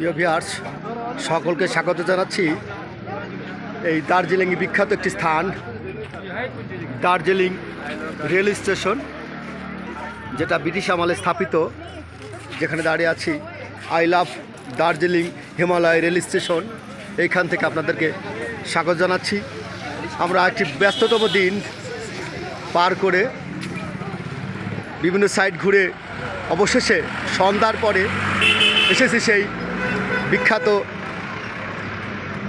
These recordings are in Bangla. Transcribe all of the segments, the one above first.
প্রিয় ভিয়ার্স সকলকে স্বাগত জানাচ্ছি। এই দার্জিলিং বিখ্যাত একটি স্থান, দার্জিলিং রেল স্টেশন, যেটা ব্রিটিশ আমলে স্থাপিত, যেখানে দাঁড়িয়ে আছি। I love Darjeeling Himalaya rail station, এইখান থেকে আপনাদেরকে স্বাগত জানাচ্ছি। আমরা একটি ব্যস্ততম দিন পার করে বিভিন্ন সাইট ঘুরে অবশেষে সন্ধ্যার পরে এসেছি সেই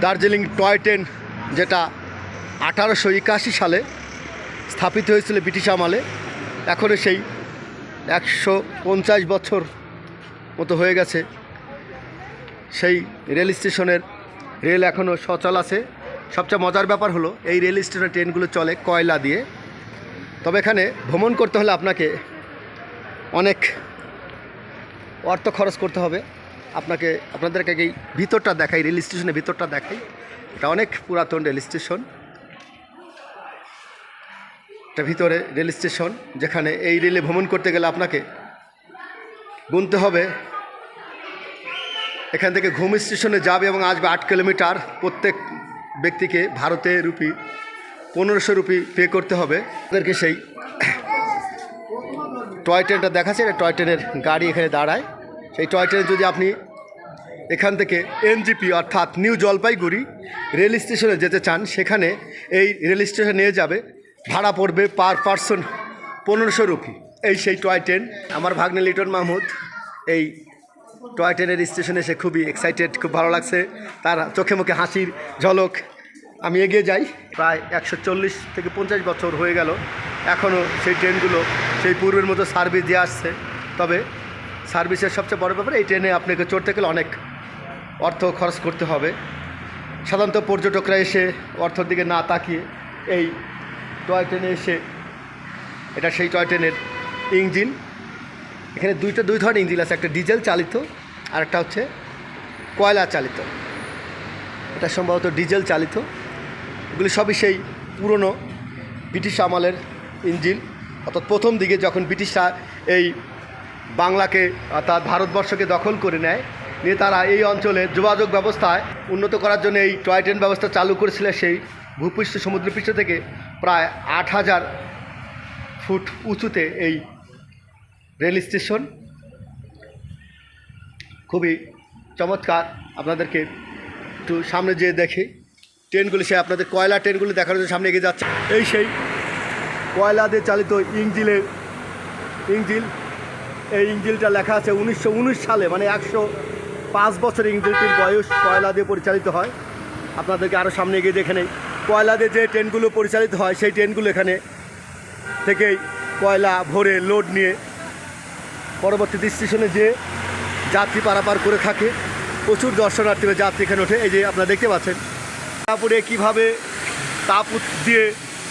দার্জিলিং টয় ট্রেন যেটা আঠারোশো একাশি সালে স্থাপিত হয়েছিল ব্রিটিশ আমলে এখনও সেই একশো পঞ্চাশ বছর মতো হয়ে গেছে। সেই রেল স্টেশনের রেল এখনও সচল আছে। সবচেয়ে মজার ব্যাপার হলো, এই রেল স্টেশনের ট্রেনগুলো চলে কয়লা দিয়ে। তবে এখানে ভ্রমণ করতে হলে আপনাকে অনেক অর্থ খরচ করতে হবে। আপনাকে, আপনাদেরকে এই ভিতরটা দেখাই, রেল স্টেশনের ভিতরটা দেখাই। এটা অনেক পুরাতন রেল স্টেশন। এটা ভিতরে রেল স্টেশন, যেখানে এই রেলে ভ্রমণ করতে গেলে আপনাকে গুনতে হবে। এখান থেকে ঘুম স্টেশনে যাবে এবং আসবে আট কিলোমিটার। প্রত্যেক ব্যক্তিকে ভারতে রুপি, পনেরোশো রুপি পে করতে হবে। তাদেরকে সেই টয় ট্রেনটা দেখাচ্ছে। এটা টয় ট্রেনের গাড়ি এখানে দাঁড়ায়। সেই টয় ট্রেন যদি আপনি এখান থেকে এনজিপি অর্থাৎ নিউ জলপাইগুড়ি রেল স্টেশনে যেতে চান, সেখানে এই রেল স্টেশনে নিয়ে যাবে, ভাড়া পড়বে পার পার্সন পনেরোশো রুপি। এই সেই টয় ট্রেন আমার ভাগ্নে লিটন মাহমুদ, এই টয় ট্রেনের স্টেশনে এসে খুবই এক্সাইটেড খুব ভালো লাগছে। তার চোখে মুখে হাসির ঝলক। আমি এগিয়ে যাই। প্রায় একশো চল্লিশ থেকে পঞ্চাশ বছর হয়ে গেল। এখনও সেই ট্রেনগুলো সেই পূর্বের মতো সার্ভিস দিয়ে আসছে। তবে সার্ভিসের সবচেয়ে বড় ব্যাপার, এই ট্রেনে আপনাকে চড়তে গেলে অনেক অর্থ খরচ করতে হবে। সাধারণত পর্যটকরা এসে অর্থর দিকে না তাকিয়ে এই টয় ট্রেনে এসে, এটা সেই টয় ট্রেনের ইঞ্জিন। এখানে দুইটা, দুই ধরনের ইঞ্জিন আছে, একটা ডিজেল চালিত আর একটা হচ্ছে কয়লা চালিত। এটা সম্ভবত ডিজেল চালিত। এগুলি সবই সেই পুরনো ব্রিটিশ আমলের ইঞ্জিন। অর্থাৎ প্রথম দিকে যখন ব্রিটিশরা এই বাংলাকে অর্থাৎ ভারতবর্ষকে দখল করে নেয়। নিয়ে তারা এই অঞ্চলে যোগাযোগ ব্যবস্থায় উন্নত করার জন্য এই টয় ট্রেন ব্যবস্থা চালু করেছিল সেই ভূপৃষ্ঠ সমুদ্রপৃষ্ঠ থেকে প্রায় আট হাজার ফুট উঁচুতে এই রেল স্টেশন। খুবই চমৎকার। আপনাদেরকে একটু সামনে যেয়ে দেখি। ট্রেনগুলি সে আপনাদের কয়লা ট্রেনগুলি দেখার জন্য সামনে এগিয়ে যাচ্ছে। এই সেই কয়লা দিয়ে চালিত ইঞ্জিলের ইঞ্জিল এই ইঞ্জিলটা লেখা আছে উনিশশো উনিশ সালে মানে একশো পাঁচ বছর ইঞ্জিলটির বয়স কয়লা দিয়ে পরিচালিত হয়। আপনাদেরকে আরও সামনে গিয়ে দেখে নেই। কয়লা দিয়ে যে ট্রেনগুলো পরিচালিত হয়, সেই ট্রেনগুলো এখানে থেকেই কয়লা ভরে লোড নিয়ে পরবর্তী স্টেশনে যে যাত্রী পারাপার করে থাকে। প্রচুর দর্শনার্থীরা যাত্রী এখানে ওঠে। এই যে আপনারা দেখতে পাচ্ছেন তারপরে কীভাবে তাপ দিয়ে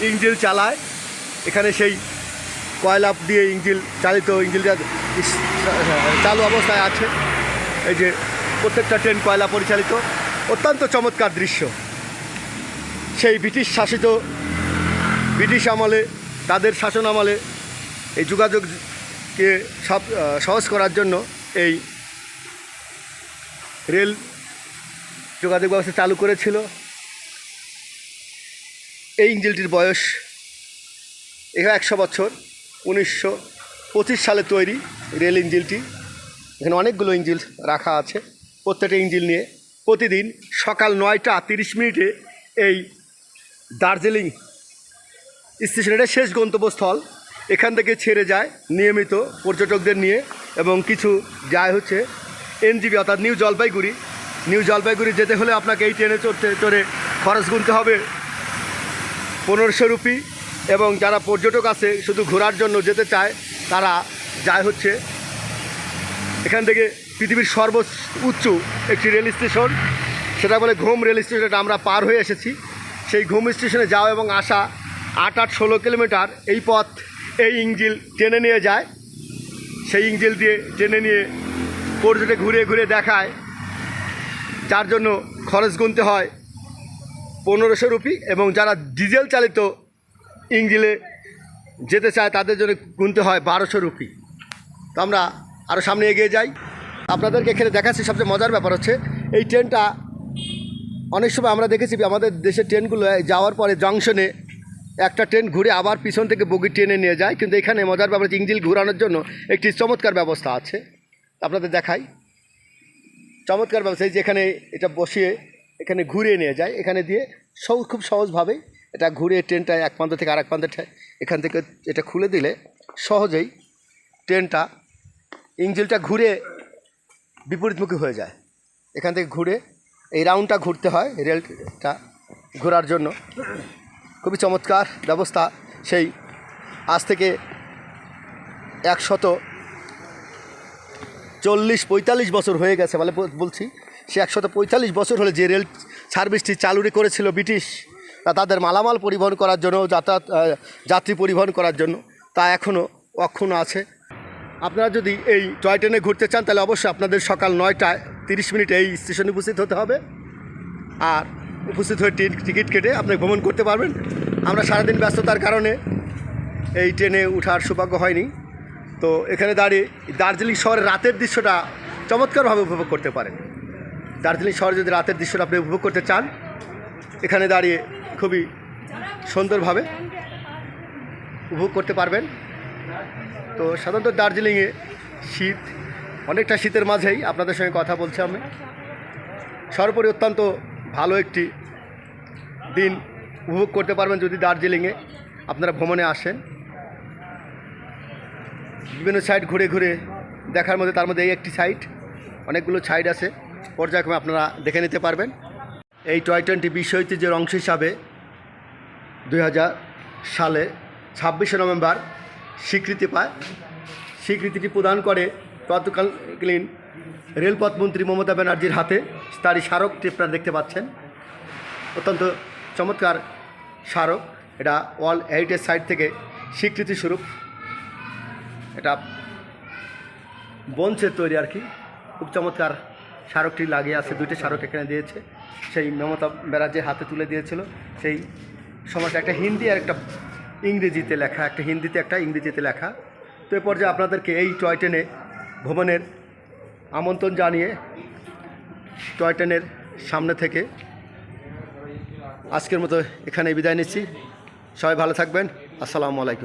ইঞ্জিল চালায়, এখানে সেই কয়লা দিয়ে ইঞ্জিল চালিত ইঞ্জিলটা চালু অবস্থায় আছে। এই যে প্রত্যেকটা ট্রেন কয়লা পরিচালিত। অত্যন্ত চমৎকার দৃশ্য। সেই ব্রিটিশ শাসিত, ব্রিটিশ আমলে, তাদের শাসন আমলে এই যোগাযোগকে সব সহজ করার জন্য এই রেল যোগাযোগ ব্যবস্থা চালু করেছিল। এই ইঞ্জিলটির বয়স এখানে একশো বছর। উনিশশো পঁচিশ সালে তৈরি রেল ইঞ্জিলটি। এখানে অনেকগুলো ইঞ্জিল রাখা আছে। প্রত্যেকটা ইঞ্জিল নিয়ে প্রতিদিন সকাল নয়টা তিরিশ মিনিটে এই দার্জিলিং স্টেশন এটা শেষ গন্তব্যস্থল, এখান থেকে ছেড়ে যায় নিয়মিত পর্যটকদের নিয়ে এবং কিছু যায় হচ্ছে এনজিবি অর্থাৎ নিউ জলপাইগুড়ি। নিউ জলপাইগুড়ি যেতে হলে আপনাকে এই ট্রেনে চড়তে চড়ে খরচ গুনতে হবে পনেরোশো রুপি। এবং যারা পর্যটক আছে, শুধু ঘোরার জন্য যেতে চায়, তারা যায় হচ্ছে এখান থেকে পৃথিবীর সর্ব উচ্চ একটি রেল স্টেশন। সেটা বলে ঘুম রেল স্টেশনটা আমরা পার হয়ে এসেছি। সেই ঘুম স্টেশনে যাওয়া এবং আসা আট আট ষোলো কিলোমিটার এই পথ এই ইঞ্জিল টেনে নিয়ে যায়। সেই ইঞ্জিল দিয়ে টেনে নিয়ে পর্যটক ঘুরে ঘুরে দেখায়। যার জন্য খরচ গুনতে হয় পনেরোশো রুপি এবং যারা ডিজেল চালিত ইঞ্জিলে যেতে চায় তাদের জন্য গুনতে হয় বারোশো রুপি। তো আমরা আরও সামনে এগিয়ে যাই। আপনাদেরকে এখানে দেখাচ্ছি সবচেয়ে মজার ব্যাপার হচ্ছে, এই ট্রেনটা অনেক সময় আমরা দেখেছি আমাদের দেশের ট্রেনগুলো যাওয়ার পরে জংশনে একটা ট্রেন ঘুরে আবার পিছন থেকে বগি ট্রেনে নিয়ে যায়। কিন্তু এখানে মজার ব্যাপার হচ্ছে ইঞ্জিল ঘোরানোর জন্য একটি চমৎকার ব্যবস্থা আছে। আপনাদের দেখাই। চমৎকার ব্যবস্থা, এই যে এখানে এটা বসিয়ে এখানে ঘুরিয়ে নিয়ে যায়। এখানে দিয়ে সব খুব সহজভাবেই এটা ঘুরে ট্রেনটা এক প্রান্ত থেকে আরেক প্রান্তে এখান থেকে এটা খুলে দিলে সহজেই ট্রেনটা ইঞ্জিলটা ঘুরে বিপরীতমুখী হয়ে যায়। এখান থেকে ঘুরে এই রাউন্ডটা ঘুরতে হয়, রেলটা ঘোরার জন্য। খুবই চমৎকার ব্যবস্থা। সেই আজ থেকে একশত চল্লিশ পঁয়তাল্লিশ বছর হয়ে গেছে বলে বলছি। সে একশত পঁয়তাল্লিশ বছর হলে যে রেল সার্ভিসটি চালুরি করেছিল ব্রিটিশ তাদের মালামাল পরিবহন করার জন্য, যাতায়াত যাত্রী পরিবহন করার জন্য, তা এখনও অক্ষুণ্ণ আছে। আপনারা যদি এই টয় ট্রেনে ঘুরতে চান, তাহলে অবশ্যই আপনাদের সকাল নয়টায় তিরিশ মিনিট এই স্টেশনে উপস্থিত হতে হবে। আর উপস্থিত হয়ে টিকিট কেটে আপনি ভ্রমণ করতে পারবেন। আমরা সারাদিন ব্যস্ততার কারণে এই ট্রেনে ওঠার সৌভাগ্য হয়নি। তো এখানে দাঁড়িয়ে দার্জিলিং শহরের রাতের দৃশ্যটা চমৎকারভাবে উপভোগ করতে পারেন। দার্জিলিং শহরে যদি রাতের দৃশ্যটা আপনি উপভোগ করতে চান, এখানে দাঁড়িয়ে খুবই সুন্দরভাবে উপভোগ করতে পারবেন। তো সাধারণত দার্জিলিংয়ে শীত, অনেকটা শীতের মাঝেই আপনাদের সঙ্গে কথা বলছি আমি। সর্বোপরি অত্যন্ত ভালো একটি দিন উপভোগ করতে পারবেন যদি দার্জিলিংয়ে আপনারা ভ্রমণে আসেন। বিভিন্ন সাইড ঘুরে ঘুরে দেখার মধ্যে, তার মধ্যে এই একটি সাইট, অনেকগুলো সাইড আছে। পর্যায়ক্রমে আপনারা দেখে নিতে পারবেন। এই টয় টোয়েন্টি বিশ্ব ঐতিহ্যের অংশ হিসাবে দু হাজার সালে ছাব্বিশে নভেম্বর স্বীকৃতি পায়। স্বীকৃতিটি প্রদান করে তৎকালীন রেলপথ মন্ত্রী মমতা ব্যানার্জির হাতে তারই স্মারকটি আপনারা দেখতে পাচ্ছেন। অত্যন্ত চমৎকার স্মারক। এটা ওয়ার্ল্ড হেরিটেজ সাইট থেকে স্বীকৃতি স্বরূপ। এটা বঞ্চের তৈরি আর কি। খুব চমৎকার স্মারকটি লাগিয়ে আছে। দুইটি স্মারক এখানে দিয়েছে। সেই মমতা ব্যানার্জির হাতে তুলে দিয়েছিল। সেই সমাজে একটা হিন্দি আর একটা ইংরেজিতে লেখা, একটা হিন্দিতে একটা ইংরেজিতে লেখা। তো এরপর যে আপনাদেরকে এই টয় ট্রেনে ভ্রমণের আমন্ত্রণ জানিয়ে টয় ট্রেনের সামনে থেকে আজকের মতো এখানে বিদায় নিচ্ছি। সবাই ভালো থাকবেন। আসসালামু আলাইকুম।